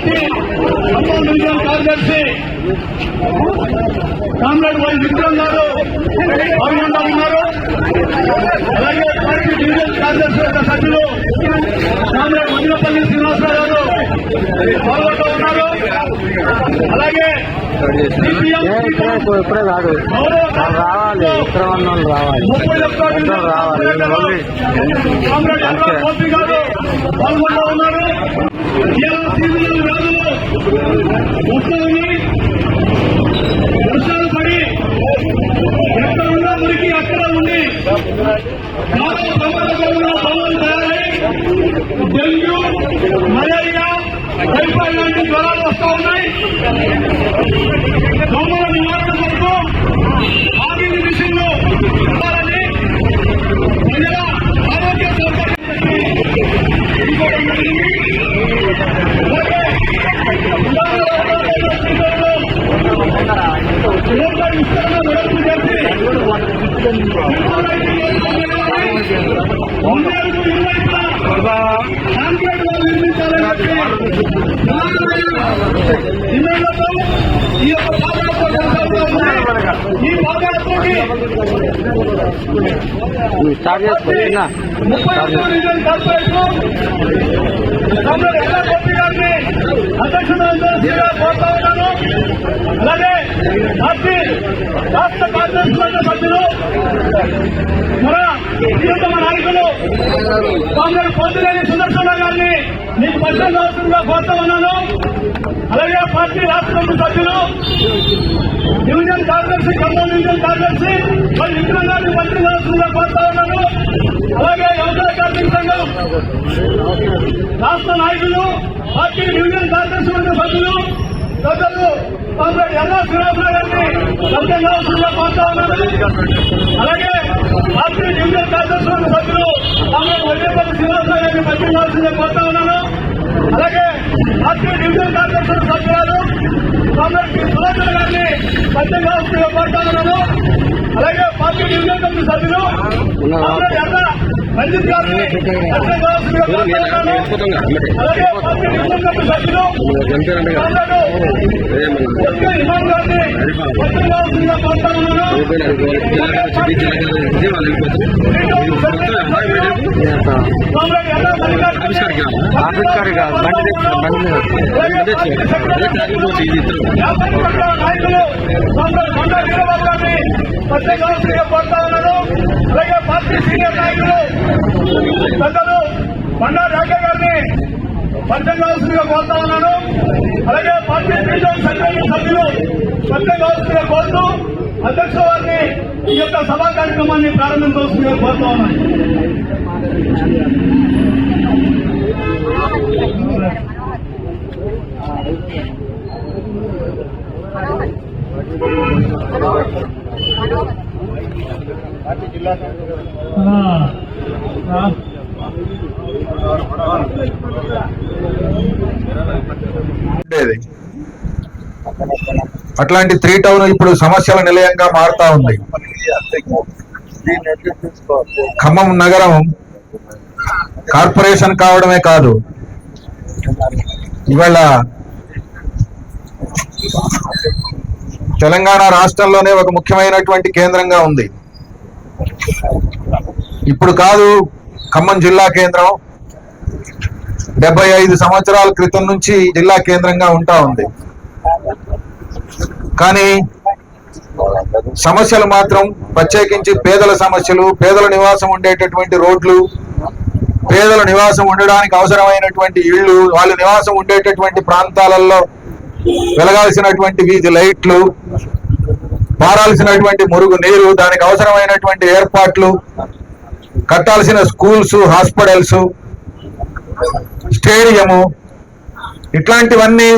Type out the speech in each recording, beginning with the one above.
Party Khammam division కార్యదర్శి. Comrade Y Vikram garu పాల్గొంటా ఉన్నారు. అలాగే పార్టీ డివిజన్ కార్యదర్శి యొక్క సభ్యులు కామ్రేడ్ మదినపల్లి శ్రీనివాసరావు గారు పాల్గొంటూ ఉన్నారు. అలాగే ఇప్పుడే కాదు. రావాలి ఉత్తరవన్నం రావాలి. రావాలి కామ్రేడ్ గారు పాల్గొంటూ ఉన్నారు. ఇలా సీజనల్ వర్షాలు పడి ఎక్కడ ఉన్నా మురికి అక్కడ ఉండి చాలా ప్రమాదకరమైన దోమలు తయారై డెంగ్యూ మలేరియా టైఫాయిడ్ లాంటి జ్వరాలు వస్తూ ఉన్నాయి నివారణ కోసం కోరుతా ఉన్నాను అలాగే రాష్ట్ర కార్యదర్శులైన సభ్యులు మన ప్రియతమ నాయకులు కామ్రేడ్ పోతిరేని సుదర్శన గారిని మీకు పరిచయం కావాల్సిందిగా కోరుతా ఉన్నాను అలాగే పార్టీ రాష్ట్ర సభ్యులు డివిజన్ కార్యదర్శి ఖమ్మం డివిజన్ కార్యదర్శి మరి విక్రమ్ గారిని మంత్రి కావాల్సిందిగా కోరుతా ఉన్నాను అలాగే వ్యవసాయ కార్మిక సంఘం. రాష్ట్ర నాయకులు పార్టీ డివిజన్ కార్యదర్శి ఉన్న సభ్యులు ప్రజలు కామ్రేడ్ ఎర్రా శ్రీనివాసరావు గారిని సత్యం కావాల్సిందిగా కోరుతా ఉన్నాను అలాగే పార్టీ డివిజన్ కార్యదర్శి ఉన్న సభ్యులు కామ్రేడ్ వడ్డేపల్లి శ్రీనివాసరావు గారిని సత్యం కావాల్సిందిగా కోరుతా ఉన్నాను అలాగే పార్టీ డివిజన్ కార్యదర్శి వర్గ సభ్యురాలు కామ్రేడ్ గారిని సత్యం కోరుతా ఉన్నాను అలాగే పార్టీ డివిజన్ కమిటీ సభ్యులు రంజిత్ గారిని సత్యం అలాగే పార్టీ డివిజన్ కమిటీ సభ్యులు కామ్రేడ్ గారిని కోరుతా ఉన్నాను అలాగే కాదు బండి బండి నాయకులు కోరుతా ఉన్నాను అలాగే పార్టీ సీనియర్ నాయకులు పెద్దలు బండా రాకే గారిని పత్రికాశ్రీగా కోరుతా ఉన్నాను అలాగే పార్టీ బీజేపీ సెక్రటరీ సభ్యులు పత్రికాశ్రీగా కోరుతూ అధ్యక్ష వారిని ఈ యొక్క సభా కార్యక్రమాన్ని ప్రారంభించవలసిందిగా కోరుతా ఉన్నాను. ఉండేది అట్లాంటి త్రీ టౌన్ ఇప్పుడు సమస్యల నిలయంగా మారుతా ఉంది ఖమ్మం నగరం కార్పొరేషన్ కావడమే కాదు. ఇవాళ తెలంగాణ రాష్ట్రంలోనే ఒక ముఖ్యమైనటువంటి కేంద్రంగా ఉంది. ఇప్పుడు కాదు ఖమ్మం జిల్లా కేంద్రం. డెబ్బై ఐదు సంవత్సరాల క్రితం నుంచి జిల్లా కేంద్రంగా ఉంటా ఉంది. కానీ సమస్యలు మాత్రం ప్రత్యేకించి పేదల సమస్యలు పేదల నివాసం ఉండేటటువంటి రోడ్లు పేదల నివాసం ఉండడానికి అవసరమైనటువంటి ఇళ్ళు వాళ్ళ నివాసం ఉండేటటువంటి ప్రాంతాలలో వెలగాల్సినటువంటి వీధి లైట్లు పారాల్సినటువంటి మురుగు నీరు దానికి అవసరమైనటువంటి ఏర్పాట్లు కట్టాల్సిన స్కూల్స్ హాస్పిటల్స్ స్టేడియము ఇట్లాంటివన్నీ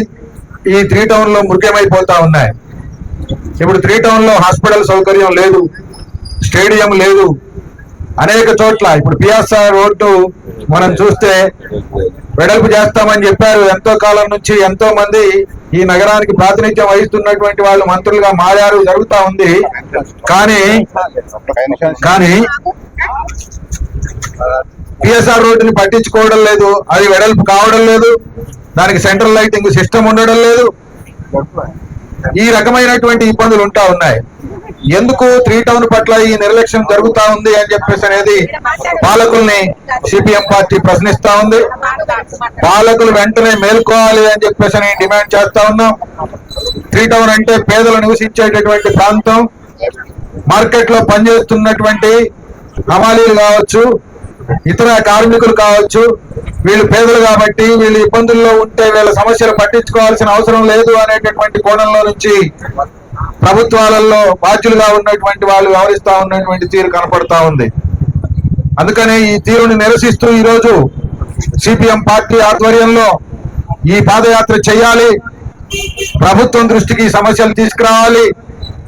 ఈ త్రీ టౌన్లో ఉన్నాయి. ఇప్పుడు త్రీ టౌన్లో హాస్పిటల్ సౌకర్యం లేదు స్టేడియం లేదు. అనేక చోట్ల ఇప్పుడు పిఎస్ఆర్ రోడ్డు మనం చూస్తే వెడల్పు చేస్తామని చెప్పారు. ఎంతో కాలం నుంచి ఎంతో మంది ఈ నగరానికి ప్రాతినిధ్యం వహిస్తున్నటువంటి వాళ్ళు మంత్రులుగా మారారు జరుగుతా ఉంది. కానీ కానీ పిఎస్ఆర్ రోడ్డుని పట్టించుకోవడం లేదు అది వెడల్పు కావడం లేదు. దానికి సెంట్రల్ లైటింగ్ సిస్టమ్ ఉండడం లేదు. ఈ రకమైనటువంటి ఇబ్బందులు ఉంటా ఉన్నాయి. ఎందుకు త్రీ టౌన్ పట్ల ఈ నిర్లక్ష్యం జరుగుతా ఉంది అని చెప్పేసి అనేది పాలకుల్ని సిపిఎం పార్టీ ప్రశ్నిస్తా ఉంది. పాలకులు వెంటనే మేల్కోవాలి అని చెప్పేసి అని డిమాండ్ చేస్తా ఉన్నాం. త్రీ టౌన్ అంటే పేదలు నివసించేటటువంటి ప్రాంతం. మార్కెట్లో పనిచేస్తున్నటువంటి హమాలీలు కావచ్చు ఇతర కార్మికులు కావచ్చు వీళ్ళు పేదలు కాబట్టి వీళ్ళు ఇబ్బందుల్లో ఉంటే వీళ్ళ సమస్యలు పట్టించుకోవాల్సిన అవసరం లేదు అనేటటువంటి కోణంలో నుంచి ప్రభుత్వాలలో బాధ్యులుగా ఉన్నటువంటి వాళ్ళు వ్యవహరిస్తా ఉన్నటువంటి తీరు కనపడతా ఉంది. అందుకనే ఈ తీరుని నిరసిస్తూ ఈ రోజు సిపిఎం పార్టీ ఆధ్వర్యంలో ఈ పాదయాత్ర చేయాలి. ప్రభుత్వం దృష్టికి సమస్యలు తీసుకురావాలి.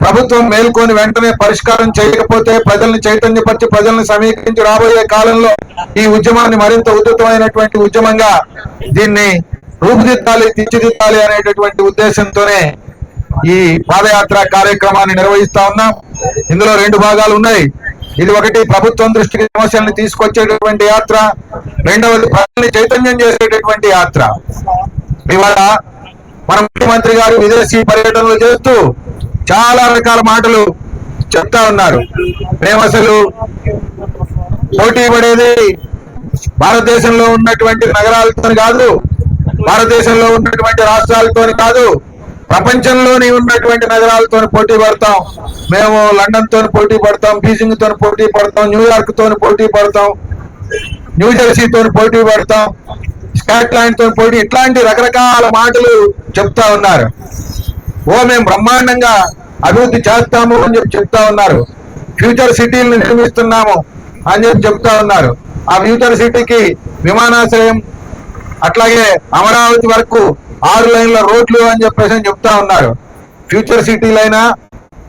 ప్రభుత్వం మేల్కొని వెంటనే పరిష్కారం చేయకపోతే ప్రజల్ని చైతన్యపరిచి ప్రజల్ని సమీకరించి రాబోయే కాలంలో ఈ ఉద్యమాన్ని మరింత ఉధృతమైనటువంటి ఉద్యమంగా దీన్ని రూపుదిద్దాలి తీర్చిదిద్దాలి అనేటటువంటి ఉద్దేశంతోనే ఈ పాదయాత్ర కార్యక్రమాన్ని నిర్వహిస్తా ఉన్నాం. ఇందులో రెండు భాగాలు ఉన్నాయి. ఇది ఒకటి ప్రభుత్వం దృష్టికి సమస్యల్ని తీసుకొచ్చేటటువంటి యాత్ర. రెండవది ప్రజల్ని చైతన్యం చేసేటటువంటి యాత్ర. ఇవాళ మన ముఖ్యమంత్రి గారు విదేశీ పర్యటనలు చేస్తూ చాలా రకాల మాటలు చెప్తా ఉన్నారు. మేము అసలు పోటీ పడేది భారతదేశంలో ఉన్నటువంటి నగరాలతో కాదు భారతదేశంలో ఉన్నటువంటి రాష్ట్రాలతో కాదు ప్రపంచంలోని ఉన్నటువంటి నగరాలతో పోటీ పడతాం మేము లండన్తో పోటీ పడతాం బీజింగ్తో పోటీ పడతాం న్యూయార్క్తో పోటీ పడతాం న్యూజెర్సీ తో పోటీ పడతాం స్కాట్లాండ్తో పోటీ ఇట్లాంటి రకరకాల మాటలు చెప్తా ఉన్నారు. ఓ మేము బ్రహ్మాండంగా అభివృద్ధి చేస్తాము అని చెప్పి చెప్తా ఉన్నారు. ఫ్యూచర్ సిటీలను నిర్మిస్తున్నాము అని చెప్పి చెప్తా ఉన్నారు. ఆ ఫ్యూచర్ సిటీకి విమానాశ్రయం అట్లాగే అమరావతి వరకు ఆరు లైన్ల రోడ్లు అని చెప్పేసి చెప్తా ఉన్నారు. ఫ్యూచర్ సిటీలైనా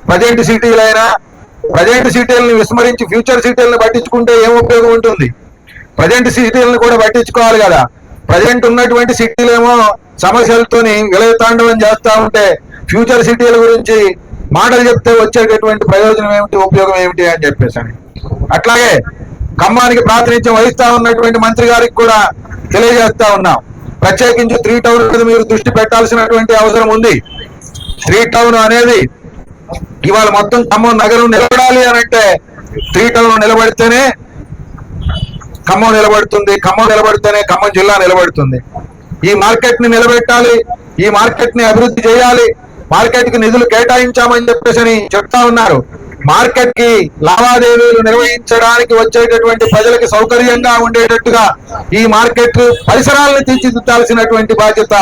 ప్రజెంట్ సిటీలైనా ప్రజెంట్ సిటీలను విస్మరించి ఫ్యూచర్ సిటీలను పట్టించుకుంటే ఏం ఉపయోగం ఉంటుంది? ప్రజెంట్ సిటీలను కూడా పట్టించుకోవాలి కదా. ప్రజెంట్ ఉన్నటువంటి సిటీలేమో సమస్యలతోని విలయతాండవం చేస్తూ ఉంటే ఫ్యూచర్ సిటీల గురించి మాటలు చెప్తే వచ్చేటటువంటి ప్రయోజనం ఏమిటి ఉపయోగం ఏమిటి అని చెప్పేసి అట్లాగే ఖమ్మానికి ప్రాతినిధ్యం వహిస్తా ఉన్నటువంటి మంత్రి గారికి కూడా తెలియజేస్తా ఉన్నాం. ప్రత్యేకించి త్రీ టౌన్ మీద మీరు దృష్టి పెట్టాల్సినటువంటి అవసరం ఉంది. త్రీ టౌన్ అనేది ఇవాళ మొత్తం ఖమ్మం నగరం నిలబడాలి అని అంటే త్రీ టౌన్ నిలబడితేనే ఖమ్మం నిలబడుతుంది ఖమ్మం నిలబడితేనే ఖమ్మం జిల్లా నిలబడుతుంది. ఈ మార్కెట్ని నిలబెట్టాలి ఈ మార్కెట్ని అభివృద్ధి చేయాలి మార్కెట్కి నిధులు కేటాయించామని చెప్పేసి చెప్తా ఉన్నారు. మార్కెట్కి లావాదేవీలు నిర్వహించడానికి వచ్చేటటువంటి ప్రజలకి సౌకర్యంగా ఉండేటట్టుగా ఈ మార్కెట్ పరిసరాలను తీర్చిదిద్దాల్సినటువంటి బాధ్యత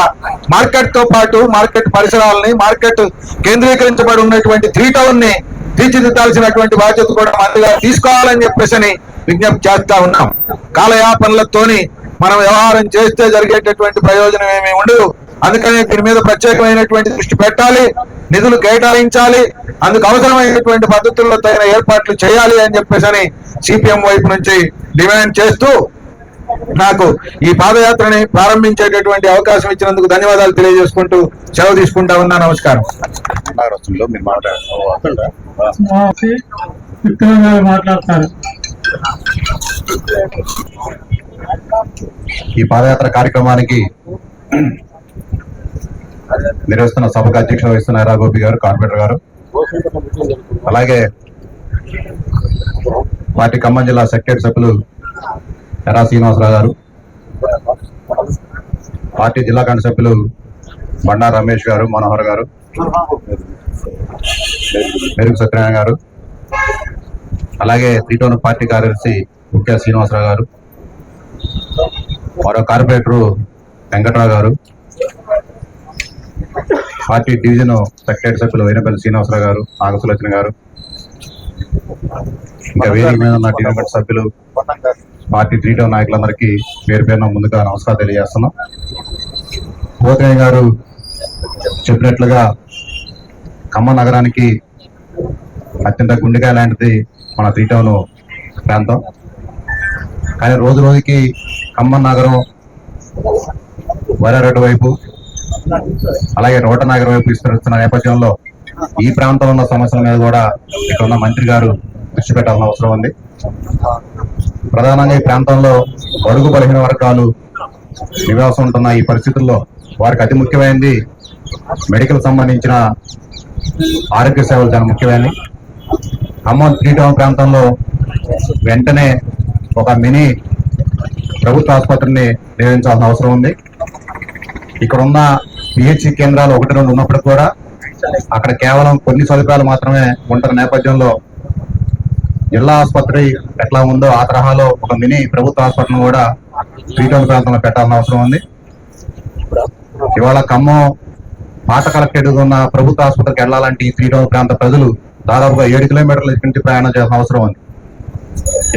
మార్కెట్తో పాటు మార్కెట్ పరిసరాలని మార్కెట్ కేంద్రీకరించబడి ఉన్నటువంటి త్రీ టౌన్ని తీర్చిదిద్దాల్సినటువంటి బాధ్యత కూడా మంత్రిగా తీసుకోవాలని చెప్పేసి విజ్ఞప్తి చేస్తా ఉన్నాం. కాలయాపనలతోని మనం వ్యవహారం చేస్తే జరిగేటటువంటి ప్రయోజనం ఏమీ ఉండదు. అందుకని దీని మీద ప్రత్యేకమైనటువంటి దృష్టి పెట్టాలి నిధులు కేటాయించాలి అందుకు అవసరమైనటువంటి పద్ధతుల్లో తగిన ఏర్పాట్లు చేయాలి అని చెప్పేసి అని సిపిఎం వైపు నుంచి డిమాండ్ చేస్తూ నాకు ఈ పాదయాత్రని ప్రారంభించేటటువంటి అవకాశం ఇచ్చినందుకు ధన్యవాదాలు తెలియజేసుకుంటూ సెలవు తీసుకుంటా ఉన్నా. నమస్కారం. మాట్లాడతారు. ఈ పాదయాత్ర కార్యక్రమానికి నిర్వహిస్తున్న సభకు అధ్యక్షత వహిస్తున్న రాఘోపి గోపి గారు కార్పొరేటర్ గారు. అలాగే పార్టీ ఖమ్మం జిల్లా సెక్రటరీ సభ్యులు ఎరా శ్రీనివాసరావు గారు. పార్టీ జిల్లా కమిటీ సభ్యులు బండా రమేష్ గారు మనోహర్ గారు మెరుగు సత్యనారాయణ గారు. అలాగే త్రీటోన్ పార్టీ కార్యదర్శి ముఖ్య శ్రీనివాసరావు గారు. మరో కార్పొరేటరు వెంకట్రావు గారు. పార్టీ డివిజన్ సెక్రటరీ సభ్యులు వైనపల్లి శ్రీనివాసరావు గారు నాగసులోచన గారు ఇంకా వేదిక మీద ఉన్న సభ్యులు పార్టీ త్రీ టౌన్ నాయకులందరికీ పేరు పేరున ముందుగా నమస్కారం తెలియజేస్తున్నాం. పోతయ్య గారు చెప్పినట్లుగా ఖమ్మం నగరానికి అత్యంత గుండెకాయ లాంటిది మన త్రీ టౌన్ ప్రాంతం. కానీ రోజు రోజుకి ఖమ్మం నగరం వరారెడ్డి వైపు అలాగే రోటనగర్ వైపు విస్తరిస్తున్న నేపథ్యంలో ఈ ప్రాంతంలో ఉన్న సమస్యల మీద కూడా ఇక్కడ ఉన్న మంత్రి గారు దృష్టి పెట్టాల్సిన అవసరం ఉంది. ప్రధానంగా ఈ ప్రాంతంలో బడుగు బలహీన వర్గాలు నివాసం ఉంటున్న ఈ పరిస్థితుల్లో వారికి అతి ముఖ్యమైనది మెడికల్ సంబంధించిన ఆరోగ్య సేవలు చాలా ముఖ్యమైనవి. ఖమ్మం త్రీ టౌన్ ప్రాంతంలో వెంటనే ఒక మినీ ప్రభుత్వ ఆసుపత్రిని నిర్వహించాల్సిన అవసరం ఉంది. ఇక్కడ ఉన్న పిహెచ్సి కేంద్రాలు ఒకటి రెండు ఉన్నప్పుడు కూడా అక్కడ కేవలం కొన్ని సదుపాయాలు మాత్రమే ఉంటున్న నేపథ్యంలో జిల్లా ఆసుపత్రి ఎట్లా ఉందో ఆ తరహాలో ఒక మినీ ప్రభుత్వ ఆసుపత్రిని కూడా త్రీ ప్రాంతంలో పెట్టాల్సిన అవసరం ఉంది. ఇవాళ ఖమ్మం పాత కలెక్టెడ్ ఉన్న ప్రభుత్వ ఆసుపత్రికి వెళ్ళాలంటే ఈ త్రీ ప్రాంత ప్రజలు దాదాపుగా ఏడు కిలోమీటర్ల నుంచి ప్రయాణం చేయాల్సిన అవసరం ఉంది.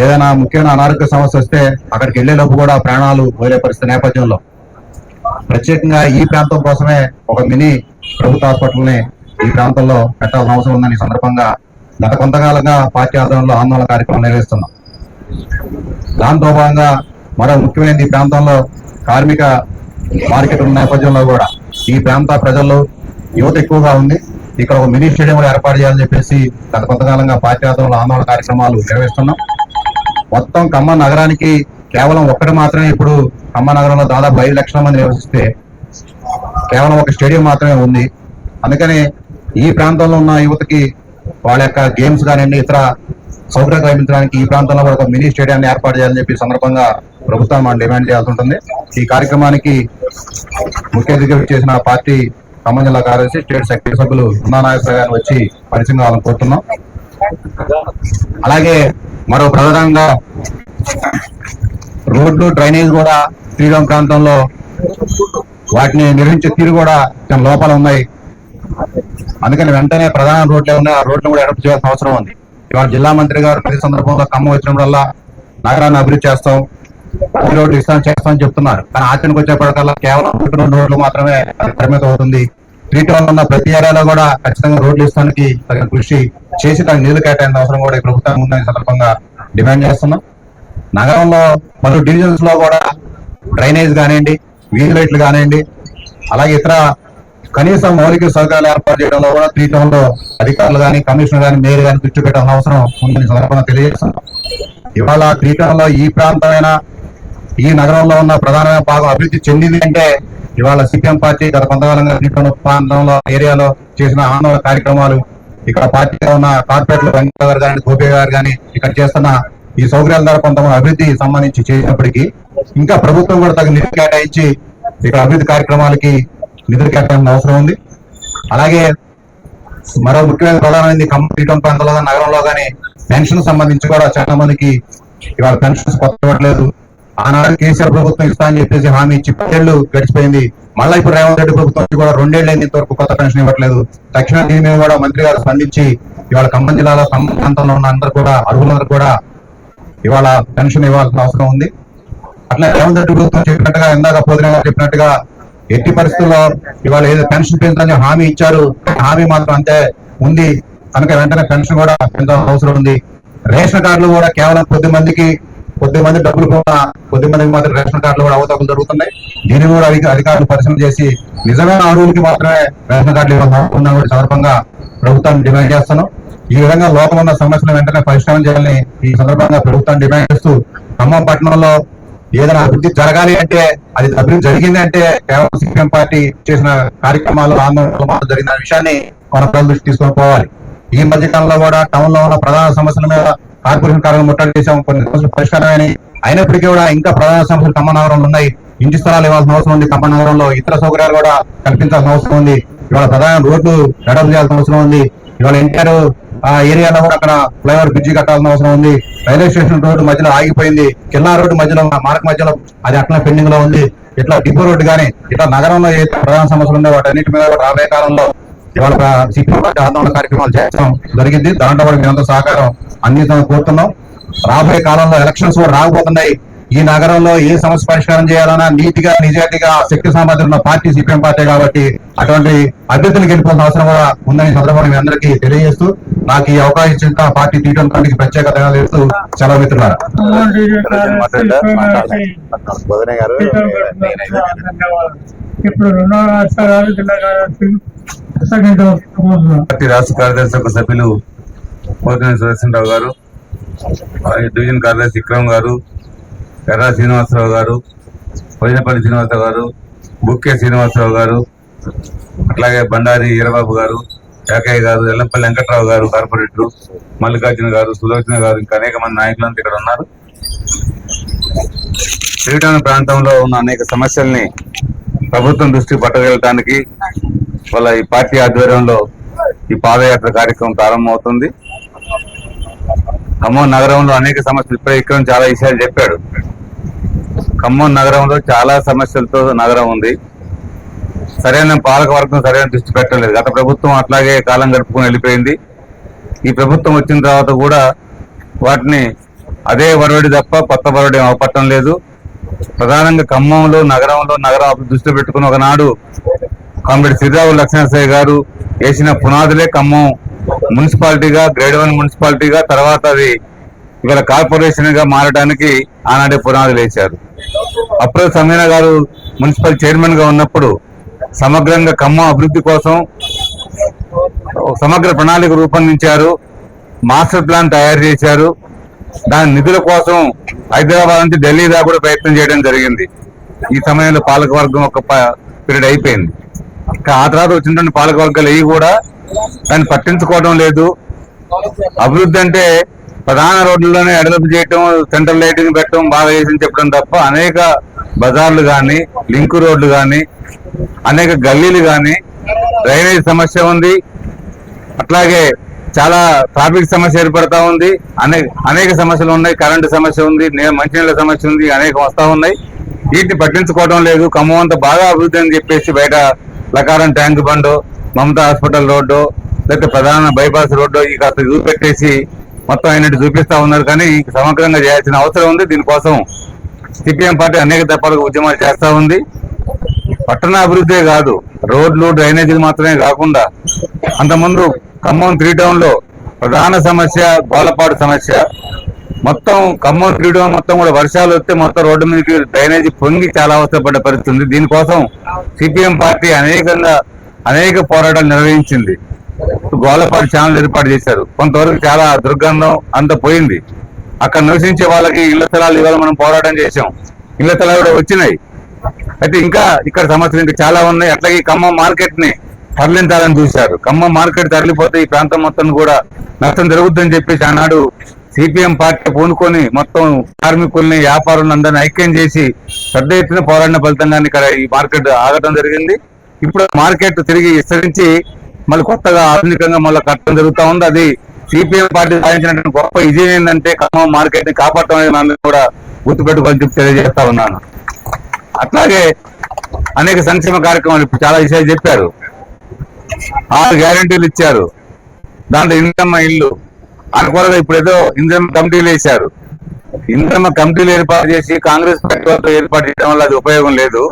ఏదైనా ముఖ్యమైన అనారోగ్య సమస్య వస్తే అక్కడికి వెళ్ళేలోపు కూడా ప్రాణాలు వదిలే పరిస్థితి నేపథ్యంలో ప్రత్యేకంగా ఈ ప్రాంతం కోసమే ఒక మినీ ప్రభుత్వ హాస్పిటల్ని ఈ ప్రాంతంలో పెట్టాల్సిన అవసరం ఉందని ఈ సందర్భంగా గత కొంతకాలంగా పార్టీ ఆధ్వర్యంలో ఆందోళన కార్యక్రమం నిర్వహిస్తున్నాం. దాంతో భాగంగా మరో ముఖ్యమైనది ఈ ప్రాంతంలో కార్మిక మార్కెట్ ఉన్న నేపథ్యంలో కూడా ఈ ప్రాంత ప్రజల్లో యువత ఎక్కువగా ఉంది. ఇక్కడ ఒక మినీ స్టేడియం కూడా ఏర్పాటు చేయాలని చెప్పేసి గత కొంతకాలంగా పార్టీ ఆధ్వర్యంలో ఆందోళన కార్యక్రమాలు నిర్వహిస్తున్నాం. మొత్తం ఖమ్మం నగరానికి కేవలం ఒక్కటి మాత్రమే ఇప్పుడు ఖమ్మం నగరంలో దాదాపు ఐదు లక్షల మంది నివసిస్తే కేవలం ఒక స్టేడియం మాత్రమే ఉంది. అందుకని ఈ ప్రాంతంలో ఉన్న యువతకి వాళ్ళ యొక్క గేమ్స్ కానివ్వండి ఇతర సౌకర్యాలు కల్పించడానికి ఈ ప్రాంతంలో కూడా ఒక మినీ స్టేడియాన్ని ఏర్పాటు చేయాలని చెప్పి సందర్భంగా ప్రభుత్వం మనం డిమాండ్ చేయాల్సి ఉంటుంది. ఈ కార్యక్రమానికి ముఖ్య అతిథిగా చేసిన పార్టీ ఖమ్మం జిల్లా కార్యదర్శి స్టేట్ సెక్రటరీ సభ్యులు నాగేశ్వర గారిని వచ్చి పరిచయం కావాలని కోరుతున్నాం. అలాగే మరో ప్రధానంగా రోడ్లు డ్రైనేజ్ కూడా శ్రీరామ్ ప్రాంతంలో వాటిని నిర్వహించే తీరు కూడా చాలా లోపాలు ఉన్నాయి. అందుకని వెంటనే ప్రధాన రోడ్లే ఉన్నాయి. ఆ రోడ్లు కూడా అడాప్ట్ చేయాల్సిన అవసరం ఉంది. ఇవాళ జిల్లా మంత్రి గారు ప్రతి సందర్భంలో ఖమ్మం వచ్చినప్పుడల్లా నగరాన్ని అభివృద్ధి చేస్తాం ఈ రోడ్లు ఇస్తాం చేస్తామని చెప్తున్నారు. కానీ ఆచరణకు వచ్చేప్పటికల్లా కేవలం ఒకటి రెండు రోడ్లు మాత్రమే పరిమితం అవుతుంది. త్రీటౌన్ ఉన్న ప్రతి ఏరియాలో కూడా ఖచ్చితంగా రోడ్లు ఇస్తానికి తగిన కృషి చేసి దానికి నిధులు కేటాయించిన అవసరం కూడా ఈ ప్రభుత్వం ఉందని సందర్భంగా డిమాండ్ చేస్తున్నాం. నగరంలో పలు డివిజన్స్లో కూడా డ్రైనేజ్ కానివ్వండి వీధి లైట్లు కానివ్వండి అలాగే ఇతర కనీసం మౌలిక సౌకర్యాలు ఏర్పాటు చేయడంలో కూడా త్రీ అధికారులు కానీ కమిషనర్ కానీ మేయర్ కానీ దృష్టి పెట్టాల్సిన అవసరం ఉందని సందర్భంగా తెలియజేస్తున్నాం. ఇవాళ త్రీ లో ఈ ప్రాంతమైన ఈ నగరంలో ఉన్న ప్రధానమైన భాగం అభివృద్ధి చెందింది అంటే ఇవాళ సిపిఎం పార్టీ గత కొంతకాలంగా త్రీ టౌన్ ప్రాంతంలో ఏరియాలో చేసిన ఆందోళన కార్యక్రమాలు ఇక్కడ పార్టీలో ఉన్న కార్పొరేట్లు వెంకట గారు కానీ గోపి గారు కానీ ఇక్కడ చేస్తున్న ఈ సౌకర్యాల ద్వారా కొంతమంది అభివృద్ధి సంబంధించి చేసినప్పటికీ ఇంకా ప్రభుత్వం కూడా తగిన నిధులు కేటాయించి ఇక్కడ అభివృద్ధి కార్యక్రమాలకి నిధులు కేటాయించిన అవసరం ఉంది. అలాగే మరో ముఖ్యమైన ప్రధానమైనది ఖమ్మం ప్రాంతంలో నగరంలో కానీ పెన్షన్ సంబంధించి కూడా చాలా మందికి ఇవాళ పెన్షన్స్ కొత్త ఇవ్వట్లేదు. ఆనాడు కేసీఆర్ ప్రభుత్వం ఇస్తా అని చెప్పేసి హామీ ఇచ్చి పదేళ్ళు గడిచిపోయింది. మళ్ళీ ఇప్పుడు రేవంత్ రెడ్డి ప్రభుత్వం కూడా రెండేళ్ళు అయింది ఇంతవరకు కొత్త పెన్షన్ ఇవ్వట్లేదు. తక్షణ దీని మీద కూడా మంత్రి గారు స్పందించి ఇవాళ ఖమ్మం జిల్లాలో ఖమ్మం ప్రాంతంలో ఉన్న అందరూ కూడా అర్హులందరూ కూడా ఇవాళ పెన్షన్ ఇవ్వాల్సిన అవసరం ఉంది. అట్లా రేవంత్ రెడ్డి ప్రభుత్వం చెప్పినట్టుగా ఇందాక పోదిన గారు చెప్పినట్టుగా ఎట్టి పరిస్థితుల్లో ఇవాళ ఏదో పెన్షన్ పెంచాలని హామీ ఇచ్చారు. హామీ మాత్రం అంతే ఉంది. కనుక వెంటనే పెన్షన్ కూడా పెంచాల్సిన అవసరం ఉంది. రేషన్ కార్డులు కూడా కేవలం కొద్ది మందికి కొద్ది మంది డబ్బులు కూడా కొద్ది మందికి మాత్రం రేషన్ కార్డులు కూడా అవతకులు జరుగుతున్నాయి. దీన్ని కూడా అధికారులు పరిశీలన చేసి నిజమైన అడుగులకి మాత్రమే రేషన్ కార్డులు ఇవ్వాల్సిన కూడా సందర్భంగా ప్రభుత్వాన్ని డిమాండ్ చేస్తున్నాం. ఈ విధంగా లోపల ఉన్న సమస్యలు వెంటనే పరిష్కారం చేయాలని ఈ సందర్భంగా ప్రభుత్వం డిమాండ్ చేస్తూ ఖమ్మం పట్టణంలో ఏదైనా అభివృద్ధి జరగాలి అంటే అది అభివృద్ధి జరిగింది అంటే కేవలం సిపిఎం పార్టీ చేసిన కార్యక్రమాలు ఆందోళనలు జరిగిన విషయాన్ని మన ప్రజల దృష్టి తీసుకొని పోవాలి. ఈ మధ్య కాలంలో కూడా టౌన్లో ఉన్న ప్రధాన సమస్యల మీద కార్పొరేషన్ కార్యాలయం ముట్టడి చేసాం కొన్ని సమస్యలు పరిష్కారమని అయినప్పటికీ కూడా ఇంకా ప్రధాన సమస్యలు ఖమ్మం నగరంలో ఉన్నాయి. ఇంటి స్థలాలు ఇవ్వాల్సిన అవసరం ఉంది. ఖమ్మం నగరంలో ఇతర సౌకర్యాలు కూడా కల్పించాల్సిన అవసరం ఉంది. ఇవాళ ప్రధాన రోడ్లు డెవలప్ చేయాల్సిన అవసరం ఉంది. ఇవాళ ఎన్టీఆర్ ఆ ఏరియాలో కూడా అక్కడ ఫ్లైఓవర్ బ్రిడ్జి కట్టాల్సిన అవసరం ఉంది. రైల్వే స్టేషన్ రోడ్డు మధ్యలో ఆగిపోయింది. కిల్లా రోడ్డు మధ్యలో మార్క్ మధ్యలో అది అట్లా పెండింగ్లో ఉంది. ఇట్లా డిపో రోడ్డు కానీ ఇట్లా నగరంలో ఏ ప్రధాన సమస్యలు ఉన్నాయో వాటన్నిటి మీద కూడా రాబోయే కాలంలో ఇవాళ సిపిఎం పార్టీ ఆందోళన కార్యక్రమాలు చేయడం జరిగింది. దాంట్లో కూడా మేమంతా సహకారం అందించాలని కోరుతున్నాం. రాబోయే కాలంలో ఎలక్షన్స్ కూడా రాకపోతున్నాయి. ఈ నగరంలో ఏ సమస్య పరిష్కారం చేయాలన్నా నీతిగా నిజాయితీగా శక్తి సామర్థ్యం ఉన్న పార్టీ సిపిఎం పార్టీ కాబట్టి అటువంటి అభ్యర్థులకు వెళ్ళిపోవాల్సిన అవసరం కూడా ఉందని సందర్భంగా మీ అందరికీ తెలియజేస్తూ నాకు ఈ అవకాశం ఇచ్చిన పార్టీ తీయడం కమిటీకి ప్రత్యేక ధన్యవాదాలు చేస్తూ సెలవు మిత్రులారా ఇప్పుడు రెండో రాష్ట్రాలు జిల్లా కార్యదర్శి కృతజ్ఞతలు పార్టీ రాష్ట్ర కార్యదర్శి సభ్యులు పోతినేని సుదర్శనరావు గారు డివిజన్ కార్యదర్శి విక్రమ్ గారు ఎర్రా శ్రీనివాసరావు గారు పోయినపల్లి శ్రీనివాసరావు గారు బుక్కే శ్రీనివాసరావు గారు అట్లాగే బండారి ఈరబాబు గారు ఏకయ్య గారు ఎల్లంపల్లి వెంకట్రావు గారు కార్పొరేటర్ మల్లికార్జున గారు సులోచన గారు ఇంకా అనేక మంది నాయకులంతా ఇక్కడ ఉన్నారు. శ్రీటౌన్ ప్రాంతంలో ఉన్న అనేక సమస్యల్ని ప్రభుత్వం దృష్టికి పట్టగలటానికి వాళ్ళ ఈ పార్టీ ఆధ్వర్యంలో ఈ పాదయాత్ర కార్యక్రమం ప్రారంభమవుతుంది. ఖమ్మం నగరంలో అనేక సమస్యలు ఇప్పుడే ఇక్కడ చాలా విషయాలు చెప్పాడు. ఖమ్మం నగరంలో చాలా సమస్యలతో నగరం ఉంది. సరైన పాలక వర్గం సరైన దృష్టి పెట్టలేదు. గత ప్రభుత్వం అట్లాగే కాలం గడుపుకుని వెళ్ళిపోయింది. ఈ ప్రభుత్వం వచ్చిన తర్వాత కూడా వాటిని అదే వరవడి తప్ప కొత్త వరవడి అవపట్టం లేదు. ప్రధానంగా ఖమ్మంలో నగరంలో నగరం దృష్టి పెట్టుకుని ఒకనాడు కామ్రేడ్ శ్రీరావు లక్ష్మణసాయి గారు వేసిన పునాదులే ఖమ్మం మున్సిపాలిటీగా గ్రేడ్ వన్ మున్సిపాలిటీగా తర్వాత అది ఇవాళ కార్పొరేషన్గా మారడానికి ఆనాడే పునాదులు వేశారు. అప్పుడు సమీన గారు మున్సిపల్ చైర్మన్గా ఉన్నప్పుడు సమగ్రంగా ఖమ్మం అభివృద్ధి కోసం సమగ్ర ప్రణాళిక రూపొందించారు. మాస్టర్ ప్లాన్ తయారు చేశారు. దాని నిధుల కోసం హైదరాబాద్ నుంచి ఢిల్లీ దాకా కూడా ప్రయత్నం చేయడం జరిగింది. ఈ సమయంలో పాలకవర్గం ఒక పీరియడ్ అయిపోయింది. ఆ తర్వాత వచ్చినటువంటి పాలకవర్గాలు ఇవి కూడా దాన్ని పట్టించుకోవడం లేదు. అభివృద్ధి అంటే ప్రధాన రోడ్లలోనే అడలపు చేయటం సెంట్రల్ లైటింగ్ పెట్టడం బాగా చేసింది చెప్పడం తప్ప అనేక బజార్లు కానీ లింక్ రోడ్లు కానీ అనేక గల్లీలు కానీ డ్రైనేజ్ సమస్య ఉంది. అట్లాగే చాలా ట్రాఫిక్ సమస్య ఏర్పడతా ఉంది. అనేక అనేక సమస్యలు ఉన్నాయి. కరెంటు సమస్య ఉంది. నే- మంచినీళ్ళ సమస్య ఉంది. అనేక వస్తూ ఉన్నాయి. వీటిని పట్టించుకోవడం లేదు. ఖమ్మం అంతా బాగా అభివృద్ధి అని చెప్పేసి బయట Lakaram tank bund Mamata hospital road లేకపోతే ప్రధాన బైపాస్ రోడ్డు ఈ కాస్త చూపెట్టేసి మొత్తం అయినట్టు చూపిస్తా ఉన్నారు కానీ సమగ్రంగా చేయాల్సిన అవసరం ఉంది. దీనికోసం సిపిఎం పార్టీ అనేక దఫాలుగా ఉద్యమాలు చేస్తూ ఉంది. పట్టణ అభివృద్ధే కాదు రోడ్లు డ్రైనేజీలు మాత్రమే కాకుండా అంతకుముందు ఖమ్మం త్రీ టౌన్లో ప్రధాన సమస్య గోలపాడు సమస్య. మొత్తం ఖమ్మం త్రీ టౌన్ మొత్తం కూడా వర్షాలు వస్తే మొత్తం రోడ్డు మీదకి డ్రైనేజీ పొంగి చాలా అవసరపడ్డ పరిస్థితి ఉంది. దీనికోసం సిపిఎం పార్టీ అనేకంగా అనేక పోరాటాలు నిర్వహించింది. గోలపాడు ఛానల్ ఏర్పాటు చేశారు. కొంతవరకు చాలా దుర్గంధం అంత పోయింది. అక్కడ నివసించే వాళ్ళకి ఇళ్ళ స్థలాలు ఇవాళ మనం పోరాటం చేశాం. ఇళ్ళ స్థలాలు కూడా వచ్చినాయి. అయితే ఇంకా ఇక్కడ సమస్యలు ఇంకా చాలా ఉన్నాయి. అట్లాగే ఖమ్మం మార్కెట్ని తరలించాలని చూశారు. ఖమ్మం మార్కెట్ తరలిపోతే ఈ ప్రాంతం మొత్తం కూడా నష్టం జరుగుతుందని చెప్పేసి ఆనాడు సిపిఎం పార్టీ పూనుకొని మొత్తం కార్మికుల్ని వ్యాపారులను అందరిని ఐక్యం చేసి పెద్ద ఎత్తున పోరాడిన ఫలితంగా ఇక్కడ ఈ మార్కెట్ ఆగటం జరిగింది. ఇప్పుడు మార్కెట్ తిరిగి విస్తరించి మళ్ళీ కొత్తగా ఆధునికంగా మళ్ళీ కట్టడం జరుగుతా ఉంది. అది సిపిఎం పార్టీ సాధించినటువంటి గొప్ప విజయం ఏంటంటే ఖమ్మం మార్కెట్ని కాపాడటం అనేది నన్ను కూడా గుర్తుపెట్టుకొని చెప్పి తెలియజేస్తా ఉన్నాను. అట్లాగే అనేక సంక్షేమ కార్యక్రమాలు ఇప్పుడు చాలా విషయాలు చెప్పారు. ఆరు గ్యారంటీలు ఇచ్చారు. దాంట్లో ఇంద్రమ్మ ఇల్లు. అనుకూలంగా ఇప్పుడు ఏదో ఇంద్రమ్మ కమిటీలు వేశారు. ఇంద్రమ్మ కమిటీలు ఏర్పాటు చేసి కాంగ్రెస్ పార్టీ వాళ్ళతో ఏర్పాటు చేయడం వల్ల అది ఉపయోగం లేదు.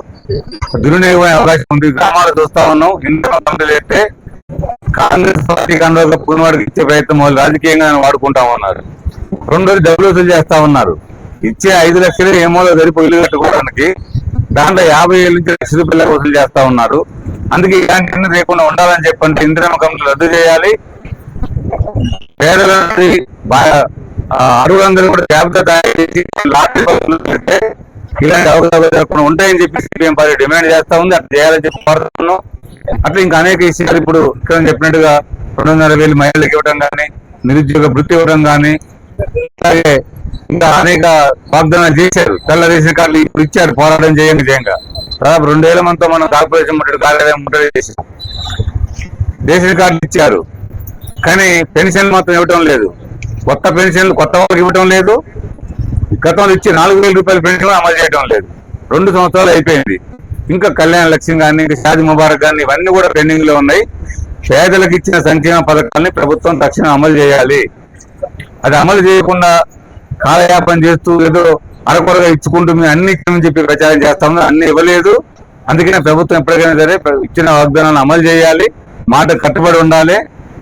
దుర్వినియోగం అవకాశం ఉంది. గ్రామాలు చూస్తా ఉన్నాం. ఇంద్రమ్మ కమిటీలు అయితే కాంగ్రెస్ పార్టీ కండువగా పునవాడికి ఇచ్చే ప్రయత్నం వాళ్ళు రాజకీయంగా వాడుకుంటా ఉన్నారు. రెండోది డబ్బులు చేస్తా ఉన్నారు. ఇచ్చే ఐదు లక్షలు ఏమో సరిపోయి ఇల్లు కట్టుకోవడానికి దాంట్లో యాభై ఏళ్ళ నుంచి లక్ష రూపాయల వసూలు చేస్తా ఉన్నారు. అందుకే ఇలాంటివన్నీ లేకుండా ఉండాలని చెప్పంటే ఇందిరమ్మ కమిటీలు రద్దు చేయాలి. పేదలందరి బాగా ఆ, కూడా జాబితా తయారు చేసి లాటరీ పద్ధతులు పెడితే ఇలాంటి అవకాశాలు జరగకుండా ఉంటాయని చెప్పి సిపిఎం పార్టీ డిమాండ్ చేస్తా ఉంది. అది చేయాలని చెప్పి కోరుతున్నాం. అట్లా ఇంకా అనేక విషయాలు ఇప్పుడు ఇక్కడ చెప్పినట్టుగా రెండు వందల వేలు మహిళలకు ఇవ్వడం కానీ నిరుద్యోగ వృత్తి ఇవ్వడం కానీ అలాగే ఇంకా అనేక వాగ్దానాలు చేశారు. తెల్ల రేషన్ కార్డులు ఇప్పుడు ఇచ్చారు పోరాటం చేయండి చేయంగా దాదాపు రెండేళ్ళ మంది మనం కార్పొరేషన్ ముట్టడి కార్యాలయం ముట్టడి చేశాం. రేషన్ కార్డులు ఇచ్చారు. కానీ పెన్షన్ మాత్రం ఇవ్వటం లేదు. కొత్త పెన్షన్లు కొత్త వాళ్ళకి ఇవ్వటం లేదు. గతంలో ఇచ్చి నాలుగు వేల రూపాయల పెన్షన్ అమలు చేయడం లేదు. రెండు సంవత్సరాలు అయిపోయింది. ఇంకా కళ్యాణ లక్ష్యం కానీ ఇంకా షాది ముబారక్ కానీ ఇవన్నీ కూడా పెండింగ్లో ఉన్నాయి. పేదలకు ఇచ్చిన సంక్షేమ పథకాలని ప్రభుత్వం తక్షణం అమలు చేయాలి. అది అమలు చేయకుండా కాలయాపన చేస్తూ ఏదో అరకొరగా ఇచ్చుకుంటూ మేము అన్ని ఇచ్చామని చెప్పి ప్రచారం చేస్తాము అన్ని ఇవ్వలేదు. అందుకనే ప్రభుత్వం ఎప్పటికైనా సరే ఇచ్చిన వాగ్దానాలను అమలు చేయాలి. మాట కట్టుబడి ఉండాలి.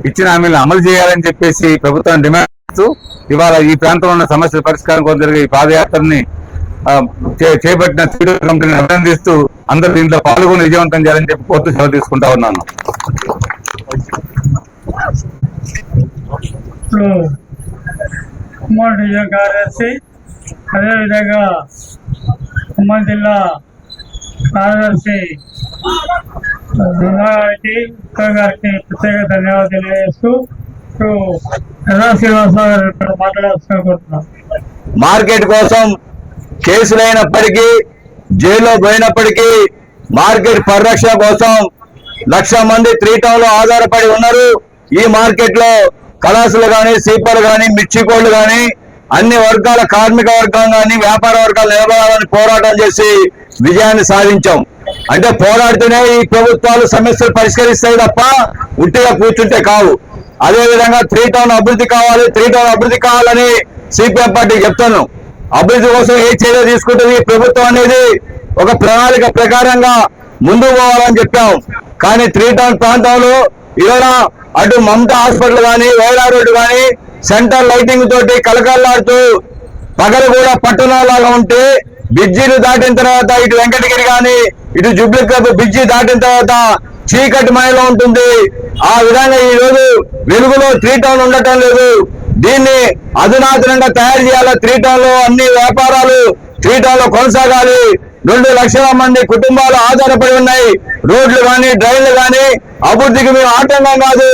ఇచ్చిన హామీలను అమలు చేయాలని చెప్పేసి ప్రభుత్వం డిమాండ్ చేస్తూ ఇవాళ ఈ ప్రాంతంలో ఉన్న సమస్యల పరిష్కారం కోసం జరిగే ఈ పాదయాత్రని చేపట్టిన త్రీడో కమిటీని అభినందిస్తూ అందరూ దీంట్లో పాల్గొని విజయవంతం చేయాలని చెప్పి కోర్టు సెలవు తీసుకుంటా ఉన్నాను. ఖమ్మం డివిజన్ కార్యదర్శి అదేవిధంగా ఖమ్మం జిల్లా కార్యదర్శి గారికి గారికి ప్రత్యేక ధన్యవాదాలు తెలియజేస్తూ ఎర్రా శ్రీనివాసరావు గారు ఇక్కడ మాట్లాడాల్సిన కోరుతున్నాం. మార్కెట్ కోసం కేసులైనప్పటికీ జైల్లో పోయినప్పటికీ మార్కెట్ పరిరక్షణ కోసం లక్ష మంది త్రీ టౌన్లో ఆధారపడి ఉన్నారు. ఈ మార్కెట్లో కళాసులు కానీ సీపర్లు మిర్చి మిర్చికోళ్ళు కానీ అన్ని వర్గాల కార్మిక వర్గం కానీ వ్యాపార వర్గాలు నిలబడాలని పోరాటం చేసి విజయాన్ని సాధించాం. అంటే పోరాడుతూనే ఈ ప్రభుత్వాలు సమస్యలు పరిష్కరిస్తాయి తప్ప ఉట్టిగా కూర్చుంటే కావు. అదేవిధంగా త్రీ టౌన్ అభివృద్ధి కావాలి త్రీ టౌన్ అభివృద్ధి కావాలని సిపిఎం పార్టీ చెప్తాను అభివృద్ధి కోసం ఏ చర్య తీసుకుంటుంది? ప్రభుత్వం అనేది ఒక ప్రణాళిక ప్రకారంగా ముందుకు పోవాలని చెప్పాం. కానీ త్రీ టౌన్ ప్రాంతంలో ఇవాళ అటు మమతా హాస్పిటల్ కానీ వేలా రోడ్డు కానీ సెంటర్ లైటింగ్ తోటి కలకల్లాడుతూ పగలు కూడా పట్టణాలాగా ఉంటే బ్రిడ్జిలు దాటిన తర్వాత ఇటు వెంకటగిరి కానీ ఇటు జుబ్లీ క్లబ్ బ్రిడ్జి దాటిన తర్వాత చీకటి మయలో ఉంటుంది. ఆ విధంగా ఈ రోజు వెలుగులో త్రీ టౌన్ ఉండటం లేదు. దీన్ని అధునాతనంగా తయారు చేయాలి? త్రీ అన్ని వ్యాపారాలు త్రీ కొనసాగాలి. రెండు లక్షల మంది కుటుంబాలు ఆధారపడి ఉన్నాయి. రోడ్లు కానీ డ్రైన్లు కానీ అభివృద్ధికి మేము ఆటంకం కాదు.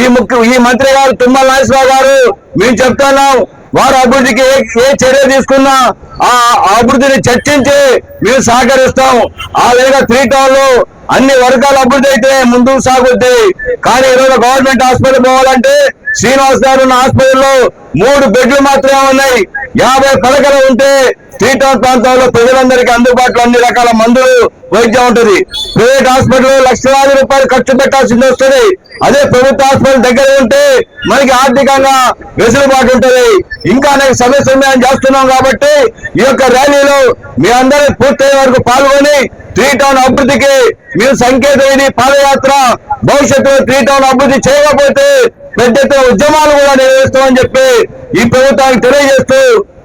ఈ ముఖ్య ఈ మంత్రి గారు తుమ్మల నాగేశ్వరరావు గారు మేము చెప్తున్నాం వారు అభివృద్ధికి ఏ ఏ చర్య తీసుకున్నా ఆ అభివృద్ధిని చర్చించి మేము సహకరిస్తాం. ఆ విధంగా త్రీ టౌన్లో అన్ని వర్గాల అభివృద్ధి అయితే ముందుకు సాగుద్ది. కానీ ఈరోజు గవర్నమెంట్ హాస్పిటల్ పోవాలంటే శ్రీనివాస్ గారు ఉన్న హాస్పిటల్లో మూడు బెడ్లు మాత్రమే ఉన్నాయి. యాభై పడకలు ఉంటే శ్రీటౌన్ ప్రాంతాల్లో ప్రాంతంలో ప్రజలందరికీ అందుబాటులో అన్ని రకాల మందులు వైద్యం ఉంటుంది. ప్రైవేట్ హాస్పిటల్ లక్షలాది రూపాయలు ఖర్చు పెట్టాల్సింది వస్తుంది. అదే ప్రభుత్వ హాస్పిటల్ దగ్గర ఉంటే మనకి ఆర్థికంగా వెసులుబాటు ఉంటుంది. ఇంకా అనేక సమస్యలు మేము చేస్తున్నాం కాబట్టి ఈ యొక్క ర్యాలీలో మీ అందరూ పూర్తయ్యే వరకు పాల్గొని త్రీ టౌన్ అభివృద్ధికి మీరు సంకేతం ఇది పాదయాత్ర. భవిష్యత్తులో త్రీ టౌన్ అభివృద్ధి చేయకపోతే పెద్ద ఎత్తున ఉద్యమాలు కూడా నిర్వహిస్తామని చెప్పి ఈ ప్రభుత్వానికి తెలియజేస్తూ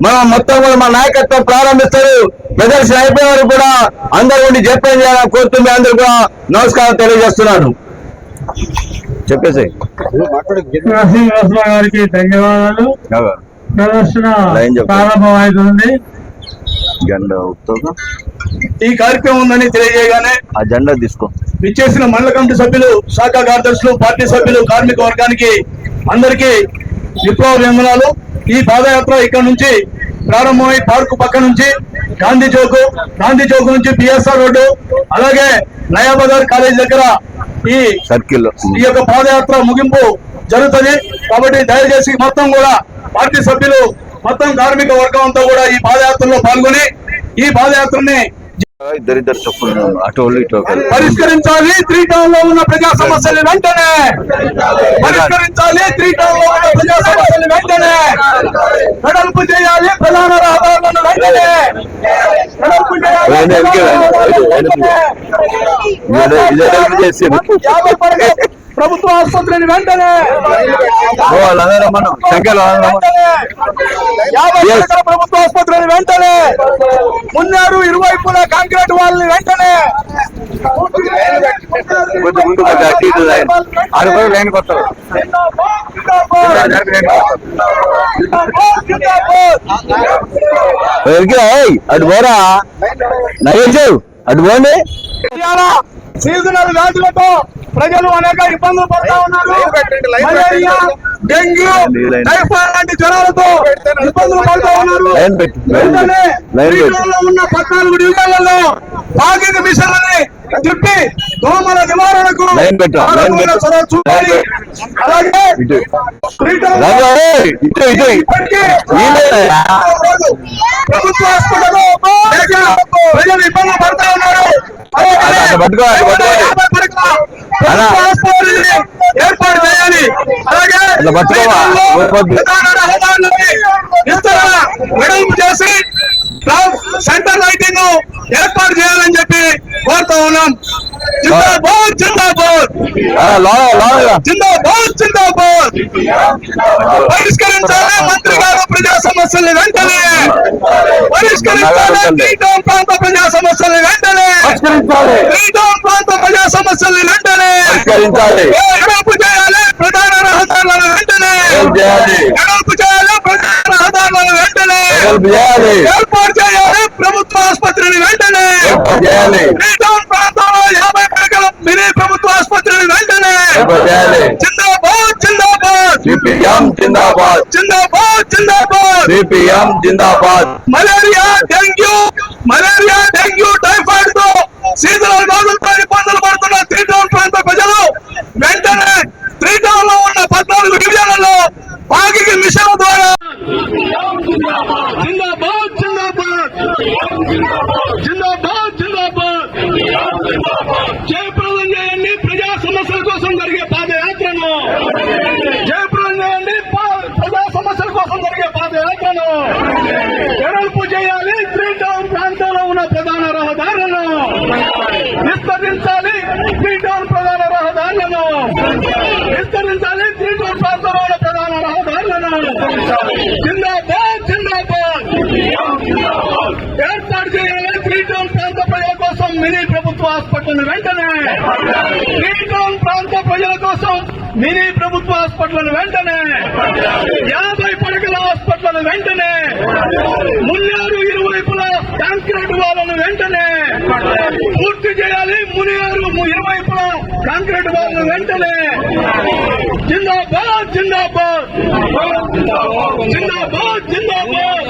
మనం మొత్తం కూడా మా నాయకత్వం ప్రారంభిస్తారు. ప్రదర్శన అయిపోయే వరకు కూడా అందరూ ఉండి జపం చేయాలని కోరుతూ మీ అందరూ కూడా నమస్కారం తెలియజేస్తున్నాను. చెప్పేసి గారికి ధన్యవాదాలు. ప్రదర్శన లైన్ ప్రారంభం అవుతుంది ఈ కార్యక్రమం ఉందని తెలియజేయగానే ఆ జెండా తీసుకో. విచ్చేసిన మండల కమిటీ సభ్యులు శాఖ కార్యదర్శులు పార్టీ సభ్యులు కార్మిక వర్గానికి అందరికీ విప్లవ వందనాలు ఈ పాదయాత్ర ఇక్కడ నుంచి ప్రారంభమై పార్కు పక్క నుంచి గాంధీ చౌక్ గాంధీ చౌక్ నుంచి పిఎస్ఆర్ రోడ్డు అలాగే నయాబజార్ కాలేజ్ దగ్గర ఈ సర్కిల్. ఈ యొక్క పాదయాత్ర ముగింపు జరుగుతుంది. కాబట్టి దయచేసి మొత్తం కూడా పార్టీ సభ్యులు మొత్తం కార్మిక వర్గం అంతా కూడా ఈ పాదయాత్రలో పాల్గొని ఈ పాదయాత్రని ఇద్దరిద్దరు చొప్పున అటు ఇటు. పరిష్కరించాలి త్రీ టౌన్లో ఉన్న ప్రజా సమస్యలు వెంటనే. పరిష్కరించాలి త్రీ టౌన్లో ఉన్న ప్రజా సమస్యలు వెంటనే. వెడల్పు చేయాలి ప్రధాన రహదారులను వెంటనే. వెడల్పు చేయాలి యాభై పడక ప్రభుత్వ ఆసుపత్రిని వెంటనే ప్రభుత్వ ఆసుపత్రిని వెంటనే మున్నారు ఇరువైపులా కాంక్రీట్ వాళ్ళని వెంటనే అటు పోరా. నగేష్ అటు పోండి. సీజనల్ వ్యాధులతో ప్రజలు అనేక ఇబ్బందులు పడతా ఉన్నారు. మలేరియా డెంగ్యూ టైఫాయిడ్ లాంటి జ్వరాలతో ఇబ్బందులు పడుతూ ఉన్నారు. వెంటనే ఉన్న పద్నాలుగు డివిజన్లలో పాకింగ్ మిషన్లని తిప్పి దోమల నివారణకు అలాగే? ప్రభుత్వ ప్రజలు ఇబ్బందులు పడతా ఉన్నారు. ఏర్పాటు చేయాలి. అలాగే విస్తరణ చేసి సెంటర్ లైటింగ్ ఏర్పాటు చేయాలని చెప్పి కోరుతా ఉన్నాం జిందాబాద్ జిందాబాద్ ఆ, లోన లోనగా జిందాబాద్ జిందాబాద్ పరిష్కరించాలి మంత్రి గారు ప్రజా సమస్యల్ని వెంటనే పరిష్కరించాలి శ్రీటౌన్ ప్రాంత ప్రజా సమస్యల్ని వెంటనే పరిష్కరించాలి శ్రీటౌన్ ప్రాంత ప్రజా సమస్యల్ని వెంటనే పరిష్కరించాలి ఎడల్పు చేయాలి ప్రధాన రహదారులను వెంటనే ఎడల్పు చేయాలి. ఎడల్పు చేయాలి ప్రధాన రహదారులను వెంటనే ఎడల్పు చేయాలి. ఏర్పాటు చేయాలి ప్రభుత్వ ఆసుపత్రి ఆసుపత్రిని వెంటనే! చేయాలి త్రీ టౌన్ ప్రాంతంలో యాభై పడకల మినీ ప్రభుత్వ ఆసుపత్రిని వెంటనే! చేయాలి జిందాబాద్ జిందాబాద్! సిపిఎం జిందాబాద్! జిందాబాద్ జిందాబాద్! సిపిఎం జిందాబాద్! Malaria dengue! మలేరియా డెంగ్యూ టైఫాయిడ్తో శీతల రోగులతో ఇబ్బందులు పడుతున్న త్రీ టౌన్ ప్రాంత ప్రజలు వెంటనే త్రీ టౌన్లో ఉన్న పద్నాలుగు డివిజన్లలో పాకి మిషన్ ద్వారా జిందాబాద్ జిందాబాద్ జిందాబాద్ జిందాబాద్ జయప్రదం చేయండి ప్రజా సమస్యల కోసం జరిగే పాదయాత్రను జయప్రదం చేయండి పా- ప్రజా సమస్యల కోసం జరిగే పాదయాత్రను వెడల్పు చేయాలి త్రీ టౌన్ ప్రాంతంలో ఉన్న ప్రధాన రహదారులను విస్తరించాలి త్రీ టౌన్ ప్రధాన రహదారులను విస్తరించాలి త్రీ టౌన్ ప్రాంతంలో ఉన్న ప్రధాన రహదారులను జిందాబాద్ జిందాబాద్ ఏర్పాటు చేయాలి త్రీ టౌన్ ప్రాంత ప్రజల కోసం మినీ ప్రభుత్వ హాస్పిటల్ వెంటనే త్రీ టౌన్ ప్రాంత ప్రజల కోసం మినీ ప్రభుత్వ హాస్పిటల్ వెంటనే యాభై పడకల హాస్పిటల్ వెంటనే మున్నేరు ఇరువైపులా కాంక్రీట్ వాళ్ళను వెంటనే పూర్తి చేయాలి. మునియారు ఇరువైపులా కాంక్రీట్ వాళ్ళను వెంటనే జిందాబాద్ జిందాబాద్. జిందాబాద్ జిందాబాద్.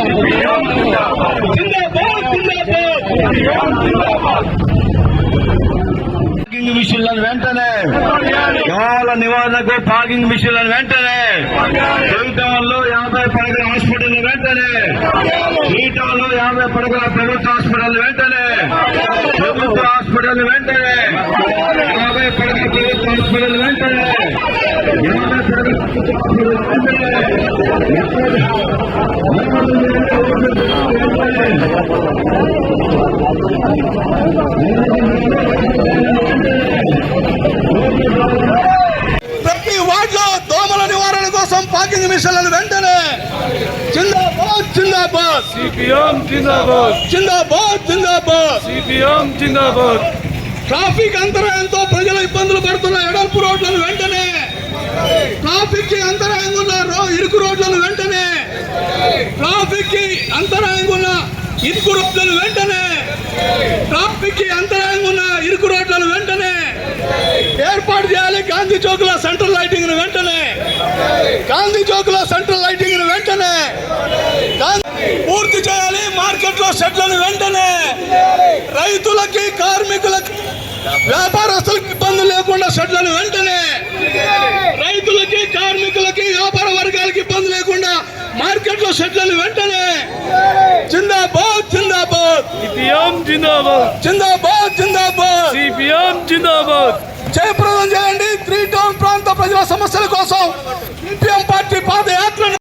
జిందాబాద్ జిందాబాద్. పార్కింగ్ మిషన్లను వెంటనే. దోమల నివారణకు పార్కింగ్ మిషన్లను వెంటనే. లో యాభై పడగల హాస్పిటల్ వెంటనే. లో యాభై పడగల ప్రభుత్వ హాస్పిటల్ వెంటనే. ప్రభుత్వ హాస్పిటల్ వెంటనే యాభై పడగల ప్రభుత్వ హాస్పిటల్ వెంటనే యాభై పడగల ప్రభుత్వ హాస్పిటల్ ప్రతి వార్డులో దోమల నివారణ కోసం పార్కింగ్ మిషన్లను వెంటనే జిందాబాద్ జిందాబాద్. సిపిఎం జిందాబాద్. జిందాబాద్ జిందాబాద్. సిపిఎం జిందాబాద్. ట్రాఫిక్ అంతరాయంతో ప్రజలు ఇబ్బందులు పడుతున్న ఎడల్పు రోడ్లను వెంటనే ట్రాఫిక్కి అంతరాయంగా ఉన్న ఇరుకు రోడ్లను వెంటనే ట్రాఫిక్కి అంతరాయంగా ఉన్న ఇరుకు రోడ్లను వెంటనే ట్రాఫిక్కి అంతరాయంగా ఉన్న ఇరుకు రోడ్లను వెంటనే ఏర్పాటు చేయాలి. గాంధీ చౌక్లో సెంట్రల్ లైటింగ్ వెంటనే గాంధీ చౌక్లో సెంట్రల్ లైటింగ్ వెంటనే పూర్తి చేయాలి మార్కెట్లో షెడ్లను వెంటనే. రైతులకి కార్మికులకి వ్యాపారస్తులకు ఇబ్బంది లేకుండా షెడ్లను వెంటనే. రైతులకి కార్మికులకి వ్యాపార వర్గాలకి ఇబ్బంది లేకుండా మార్కెట్లో షెడ్లను వెంటనే. జిందాబాద్ జిందాబాద్. సిపిఎం జిందాబాద్. జిందాబాద్ జిందాబాద్. సిపిఎం జిందాబాద్. జయప్రదం చేయండి. Three town este padre